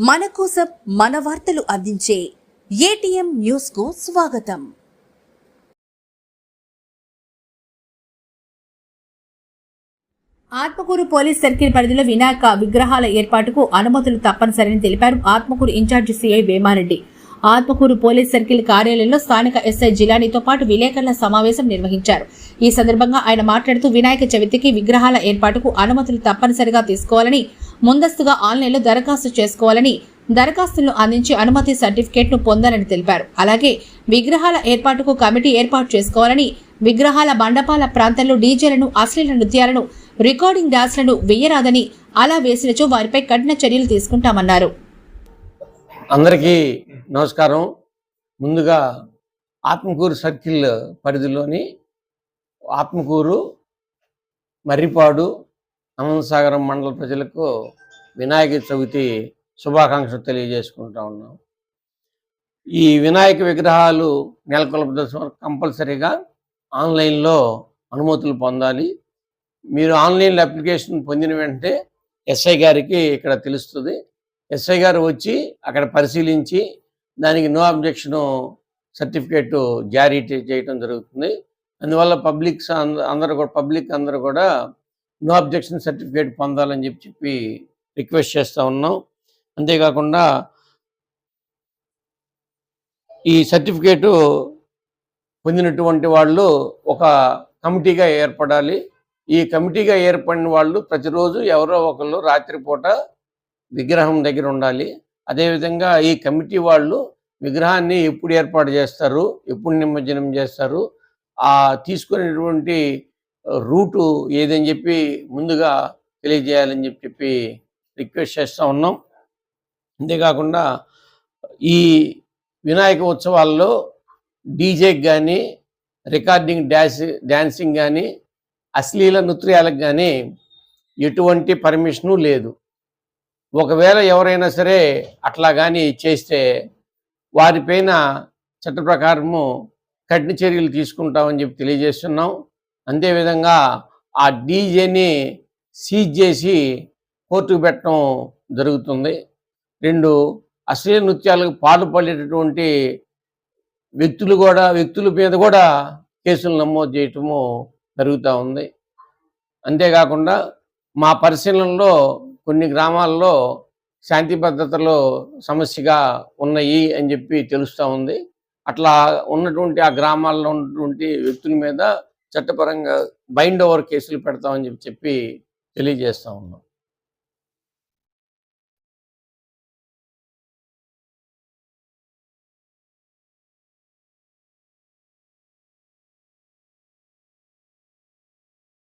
మన కోసం మన వార్తలు అందించే ఏటీఎం న్యూస్కు స్వాగతం. ఆత్మకూరు పోలీస్ సర్కిల్ పరిధిలో వినాయక విగ్రహాల ఏర్పాటుకు అనుమతులు తప్పనిసరని తెలిపారు. Atmakur in-charge CI Vemareddy. Atmakur police circle కార్యాలయంలో స్థానిక ఎస్ఐ జిలానీతో పాటు విలేకరుల సమావేశం నిర్వహించారు. ఈ సందర్భంగా ఆయన మాట్లాడుతూ వినాయక చవితికి విగ్రహాల ఏర్పాటుకు అనుమతులు తప్పనిసరిగా తీసుకోవాలని ముందస్తుగా ఆన్లైన్లో దరఖాస్తు చేసుకోవాలని దరఖాస్తులను అందించి అనుమతి సర్టిఫికేట్ను పొందాలని తెలిపారు. అలాగే విగ్రహాల ఏర్పాటుకు కమిటీ ఏర్పాటు చేసుకోవాలని విగ్రహాల మండపాల ప్రాంతాల్లో డీజేలను అశ్లీల నృత్యాలను రికార్డింగ్ డాన్స్లను వేయరాదని అలా వేసినచో వారిపై కఠిన చర్యలు తీసుకుంటామన్నారు. అందరికీ నమస్కారం. ముందుగా ఆత్మకూరు సర్కిల్ పరిధిలోని ఆత్మకూరు మర్రిపాడు అనంతసాగరం మండల ప్రజలకు వినాయక చవితి శుభాకాంక్షలు తెలియజేసుకుంటా ఉన్నాం. ఈ వినాయక విగ్రహాలు నెలకొల్ప కంపల్సరీగా ఆన్లైన్లో అనుమతులు పొందాలి. మీరు ఆన్లైన్లో అప్లికేషన్ పొందిన వెంటనే ఎస్ఐ గారికి ఇక్కడ తెలుస్తుంది. ఎస్ఐ గారు వచ్చి అక్కడ పరిశీలించి దానికి నో అబ్జెక్షన్ సర్టిఫికేట్ జారీ చేయటం జరుగుతుంది. అందువల్ల పబ్లిక్ అందరూ కూడా పబ్లిక్ అందరూ కూడా నో అబ్జెక్షన్ సర్టిఫికేట్ పొందాలని చెప్పి చెప్పి రిక్వెస్ట్ చేస్తూ ఉన్నాం. అంతేకాకుండా ఈ సర్టిఫికేటు పొందినటువంటి వాళ్ళు ఒక కమిటీగా ఏర్పడాలి. ఈ కమిటీగా ఏర్పడిన వాళ్ళు ప్రతిరోజు ఎవరో ఒకళ్ళు రాత్రిపూట విగ్రహం దగ్గర ఉండాలి. అదేవిధంగా ఈ కమిటీ వాళ్ళు విగ్రహాన్ని ఎప్పుడు ఏర్పాటు చేస్తారు ఎప్పుడు నిమజ్జనం చేస్తారు ఆ తీసుకునేటువంటి రూటు ఏదని చెప్పి ముందుగా తెలియజేయాలని చెప్పి చెప్పి రిక్వెస్ట్ చేస్తూ ఉన్నాం. అంతేకాకుండా ఈ వినాయక ఉత్సవాల్లో డీజేకి కానీ రికార్డింగ్ డ్యాన్స్ డ్యాన్సింగ్ కానీ అశ్లీల నృత్యాలకు కానీ ఎటువంటి పర్మిషను లేదు. ఒకవేళ ఎవరైనా సరే అట్లా కానీ చేస్తే వారిపైన చట్ట ప్రకారము కఠిన చర్యలు తీసుకుంటామని చెప్పి తెలియజేస్తున్నాం. అంతేవిధంగా ఆ డీజేని సీజ్ చేసి కోర్టుకు పెట్టడం జరుగుతుంది. రెండు అశ్లీల నృత్యాలకు పాల్పడేటటువంటి వ్యక్తులు కూడా వ్యక్తుల మీద కూడా కేసులు నమోదు చేయటము జరుగుతూ ఉంది. అంతేకాకుండా మా పరిశీలనలో కొన్ని గ్రామాల్లో శాంతి భద్రతలు సమస్యగా ఉన్నాయి అని చెప్పి తెలుస్తూ ఉంది. అట్లా ఉన్నటువంటి ఆ గ్రామాల్లో ఉన్నటువంటి వ్యక్తుల మీద చట్టపరంగా బైండ్ ఓవర్ కేసులు పెడతామని చెప్పి చెప్పి తెలియజేస్తా ఉన్నాం.